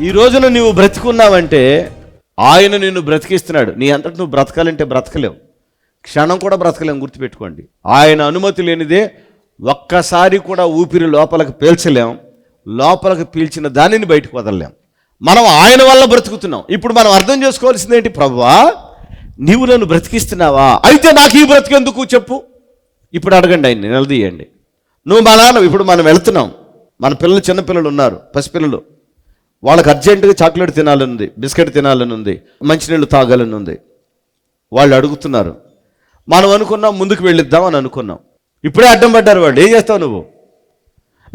ఈ రోజున నువ్వు బ్రతికున్నావంటే ఆయన నిన్ను బ్రతికిస్తున్నాడు. నీ అంతటి నువ్వు బ్రతకాలంటే బ్రతకలేవు. క్షణం కూడా బ్రతకలేం గుర్తుపెట్టుకోండి. ఆయన అనుమతి లేనిదే ఒక్కసారి కూడా ఊపిరి లోపలికి పీల్చలేం. లోపలికి పీల్చిన దానిని బయటకు వదలలేం. మనం ఆయన వల్ల బ్రతుకుతున్నాం. ఇప్పుడు మనం అర్థం చేసుకోవాల్సింది ఏంటి? ప్రభువా నీవు నన్ను బ్రతికిస్తున్నావా? అయితే నాకు ఈ బ్రతికెందుకు చెప్పు? ఇప్పుడు అడగండి ఆయన్ని నిలదీయండి. నువ్వు మా నాన్న ఇప్పుడు మనం వెళ్తున్నాం. మన పిల్లలు చిన్నపిల్లలు ఉన్నారు పసిపిల్లలు. వాళ్ళకి అర్జెంటుగా చాక్లెట్ తినాలని ఉంది బిస్కెట్ తినాలని ఉంది మంచినీళ్ళు తాగాలని ఉంది వాళ్ళు అడుగుతున్నారు మనం అనుకున్నాం ముందుకు వెళ్ళిద్దాం అని అనుకున్నాం. ఇప్పుడే అడ్డం పడ్డారు వాళ్ళు. ఏం చేస్తావు నువ్వు?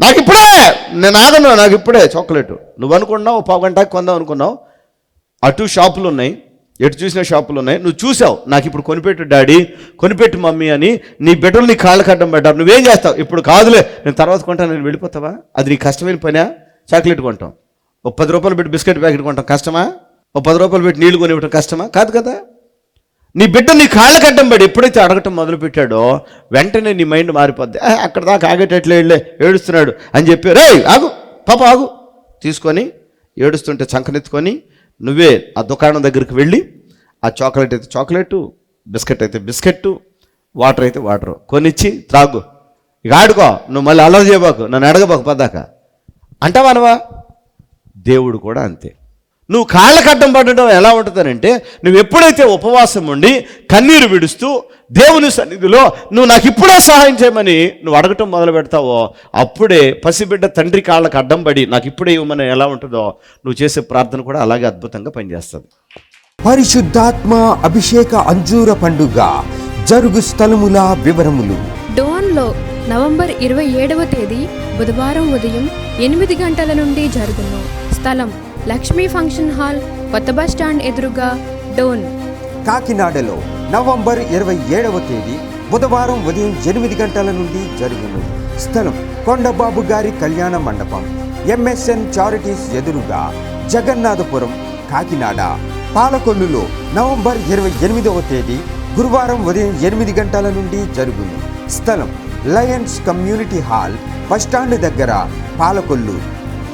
నాకు ఇప్పుడే! నేను ఆగను నాకు ఇప్పుడే చాక్లెట్. నువ్వు అనుకున్నావు పావు గంటకి కొందాం అనుకున్నావు. అటు షాపులు ఉన్నాయి ఎటు చూసిన షాపులు ఉన్నాయి. నువ్వు చూసావు నాకు ఇప్పుడు కొనిపెట్టు డాడీ కొనిపెట్టు మమ్మీ అని నీ బిడ్డలు నీ కాళ్ళకి అడ్డం పెట్టారు నువ్వేం చేస్తావు? ఇప్పుడు కాదులే నేను తర్వాత కొంటాను నేను వెళ్ళిపోతావా? అది నీ కష్టమైన పనా? చాక్లెట్ కొంటాం. ఒక పది రూపాయలు పెట్టి బిస్కెట్ ప్యాకెట్ కొంటాం కష్టమా? ఒక పది రూపాయలు పెట్టి నీళ్ళు కొనివ్వటం కష్టమా? కాదు కదా. నీ బిడ్డ నీ కాళ్ళ కట్టం పడి ఎప్పుడైతే అడగటం మొదలు పెట్టాడో వెంటనే నీ మైండ్ మారిపోద్ది. అక్కడ దాకా ఆగేటట్లే వెళ్ళే ఏడుస్తున్నాడు అని చెప్పి రే ఆగు పాప ఆగు. తీసుకొని ఏడుస్తుంటే చంకనెత్తుకొని నువ్వే ఆ దుకాణం దగ్గరికి వెళ్ళి ఆ చాక్లెట్ అయితే చాక్లెట్ బిస్కెట్ అయితే బిస్కెట్ వాటర్ అయితే వాటర్ కొనిచ్చి త్రాగు. ఇక ఆడుకో నువ్వు మళ్ళీ అలర్ చేయబాకు నన్ను అడగబాకు పద్దాక. అంటావా దేవుడు కూడా అంతే. నువ్వు కాళ్ళకు అడ్డం పడడం ఎలా ఉంటుందనంటే నువ్వు ఎప్పుడైతే ఉపవాసం ఉండి కన్నీరు విడుస్తూ దేవుని సన్నిధిలో నువ్వు నాకు ఇప్పుడే సహాయం చేయమని నువ్వు అడగటం మొదలు పెడతావో అప్పుడే పసిబిడ్డ తండ్రి కాళ్ళకు అడ్డం పడి నాకు ఇప్పుడే ఇవ్వమని ఎలా ఉంటుందో నువ్వు చేసే ప్రార్థన కూడా అలాగే అద్భుతంగా పనిచేస్తుంది. పరిశుద్ధాత్మ అభిషేక అంజూర పండుగ జరుగు స్థలముల వివరములు. డోన్లో నవంబర్ ఇరవై ఏడవ తేదీ బుధవారం ఉదయం ఎనిమిది గంటల నుండి జరుగును. స్థలం లక్ష్మీ ఫంక్షన్ హాల్ కొత్త బస్ స్టాండ్ ఎదురుగా డోన్. కాకినాడలో నవంబర్ ఇరవై ఏడవ తేదీ బుధవారం ఉదయం ఎనిమిది గంటల నుండి జరుగును స్థలం కొండబాబు గారి కళ్యాణ మండపం ఎంఎస్ఎన్ చారిటీస్ ఎదురుగా జగన్నాథపురం కాకినాడ. పాలకొల్లులో నవంబర్ ఇరవై ఎనిమిదవ తేదీ గురువారం ఉదయం ఎనిమిది గంటల నుండి జరుగును. స్థలం లయన్స్ కమ్యూనిటీ హాల్ బస్టాండ్ దగ్గర పాలకొల్లు.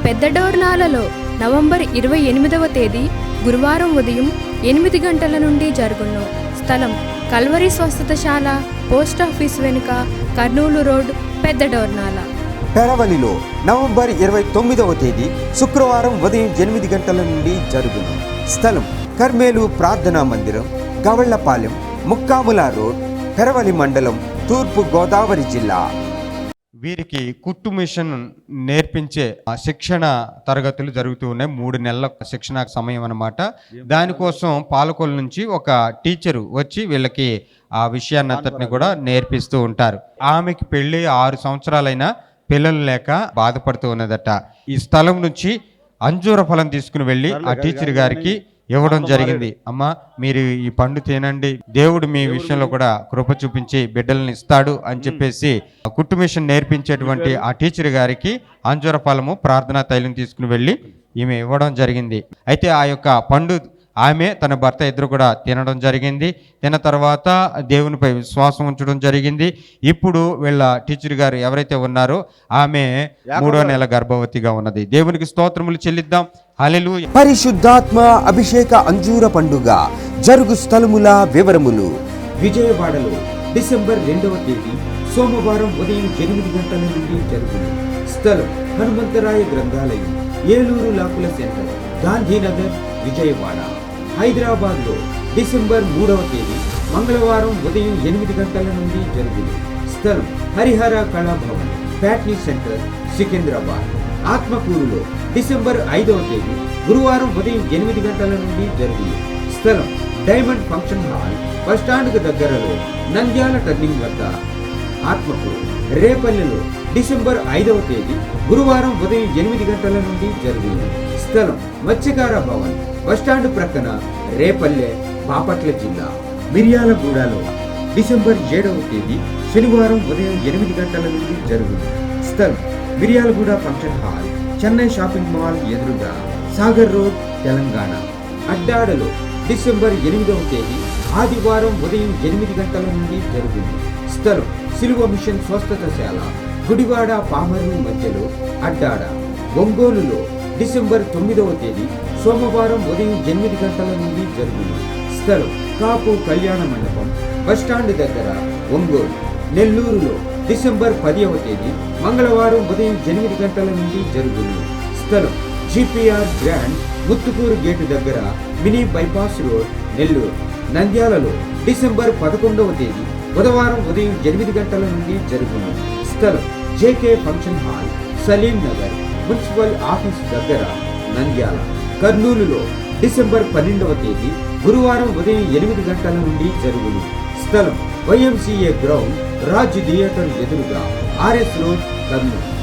పెద్ద డోర్నాలలో నవంబర్ ఇరవై ఎనిమిదవ తేదీ గురువారం ఉదయం ఎనిమిది గంటల నుండి జరుగును. స్థలం కల్వరి స్వస్థతశాల పోస్ట్ ఆఫీస్ వెనుక కర్నూలు రోడ్ పెద్ద డోర్నాల. పెరవలిలో నవంబర్ ఇరవై తొమ్మిదవ తేదీ శుక్రవారం ఉదయం ఎనిమిది గంటల నుండి జరుగును. స్థలం కర్మేలు ప్రార్థనా మందిరం గవళ్ళపాలెం ముక్కాముల రోడ్ పెరవలి మండలం తూర్పు గోదావరి జిల్లా. వీరికి కుట్టు మిషన్ నేర్పించే ఆ శిక్షణ తరగతులు జరుగుతూ ఉన్నాయి. మూడు నెలల శిక్షణ సమయం అన్నమాట. దానికోసం పాలకొల్లు నుంచి ఒక టీచరు వచ్చి వీళ్ళకి ఆ విషయాన్ని అంతటిని కూడా నేర్పిస్తూ ఉంటారు. ఆమెకి పెళ్ళి ఆరు సంవత్సరాలైనా పిల్లలు లేక బాధపడుతూ ఉన్నదట. ఈ స్థలం నుంచి అంజూర ఫలం తీసుకుని వెళ్ళి ఆ టీచర్ గారికి ఇవ్వడం జరిగింది. అమ్మా మీరు ఈ పండు తినండి. దేవుడు మీ విషయంలో కూడా కృప చూపించి బిడ్డల్ని ఇస్తాడు అని చెప్పేసి కుట్టు మిషన్ నేర్పించేటువంటి ఆ టీచర్ గారికి అంజూర ఫలము ప్రార్థనా తైలం తీసుకుని వెళ్ళి ఈమె ఇవ్వడం జరిగింది. అయితే ఆ యొక్క పండు ఆమె తన భర్త ఇద్దరు కూడా తినడం జరిగింది. తిన్న తర్వాత దేవునిపై విశ్వాసం ఉంచడం జరిగింది. ఇప్పుడు వీళ్ళ టీచర్ గారు ఎవరైతే ఉన్నారో ఆమె మూడో నెల గర్భవతిగా ఉన్నది. దేవునికి స్తోత్రములు చెల్లిద్దాం. హల్లెలూయా. పరిశుద్ధాత్మ అభిషేక అంజూర పండుగ జరుగు స్థలముల వివరములు. విజయవాడలో డిసెంబర్ రెండవ తేదీ సోమవారం ఉదయం ఎనిమిది గంటల నుండి జరుగును. స్థలం హనుమంతరాయ గ్రంథాలయం ఏలూరు లాకుల సెంటర్ గాంధీనగర్ విజయవాడ. హైదరాబాద్లో డిసెంబర్ మూడవ తేదీ మంగళవారం ఉదయం ఎనిమిది గంటల నుండి జరుగును స్థలం హరిహర కళాభవన్ ప్యాట్నీ సెంటర్ సికింద్రాబాద్. ఆత్మకూరులో డిసెంబర్ ఐదవ తేదీ గురువారం ఉదయం ఎనిమిది గంటల నుండి జరిగింది స్థలం డైమండ్ ఫంక్షన్ హాల్ బస్టాండ్కు దగ్గరలో నంద్యాల టర్నింగ్ వద్ద. ఆత్మకూరు రేపల్లెలో డిసెంబర్ ఐదవ తేదీ గురువారం ఉదయం ఎనిమిది గంటల నుండి జరిగింది స్థలం మత్స్యకార భవన్ బస్టాండ్ ప్రక్కన రేపల్లె బాపట్ల జిల్లా మిర్యాలగూడలో డిసెంబర్ ఏడవ తేదీ శనివారం ఉదయం ఎనిమిది గంటల నుండి జరుగును స్థలం Miryalaguda function hall Chennai shopping mall ఎదురుగా సాగర్ రోడ్ తెలంగాణ. అడ్డాడలో డిసెంబర్ ఎనిమిదవ తేదీ ఆదివారం ఉదయం ఎనిమిది గంటల నుండి జరుగును స్థలం సిలువ మిషన్ స్వస్థతశాల గుడివాడ పామర్రు మధ్యలో అడ్డాడ. ఒంగోలులో డిసెంబర్ తొమ్మిదవ తేదీ సోమవారం ఉదయం ఎనిమిది గంటల నుండి జరుగును. స్థలం కాపు కళ్యాణ మండపం బస్టాండ్ దగ్గర ఒంగోలు నెల్లూరులో డిసెంబర్ పదివ తేదీ మంగళవారం ఉదయం ఎనిమిది గంటల నుండి జరుగును. స్థలం జిపిఆర్ గ్రాండ్ ముత్తుకూరు గేటు దగ్గర మినీ బైపాస్ రోడ్ నెల్లూరు నంద్యాలలో డిసెంబర్ పదకొండవ తేదీ బుధవారం ఉదయం ఎనిమిది గంటల నుండి జరుగును. స్థలం JK function hall Salim Nagar municipal office దగ్గర నంద్యాల. కర్నూలులో డిసెంబర్ పన్నెండవ తేదీ గురువారం ఉదయం ఎనిమిది గంటల నుండి జరుగును. స్థలం వైఎంసీఏ గ్రౌండ్ రాజ్ థియేటర్ ఎదురుగా ఆర్ఎస్ రోడ్ కర్నూలు.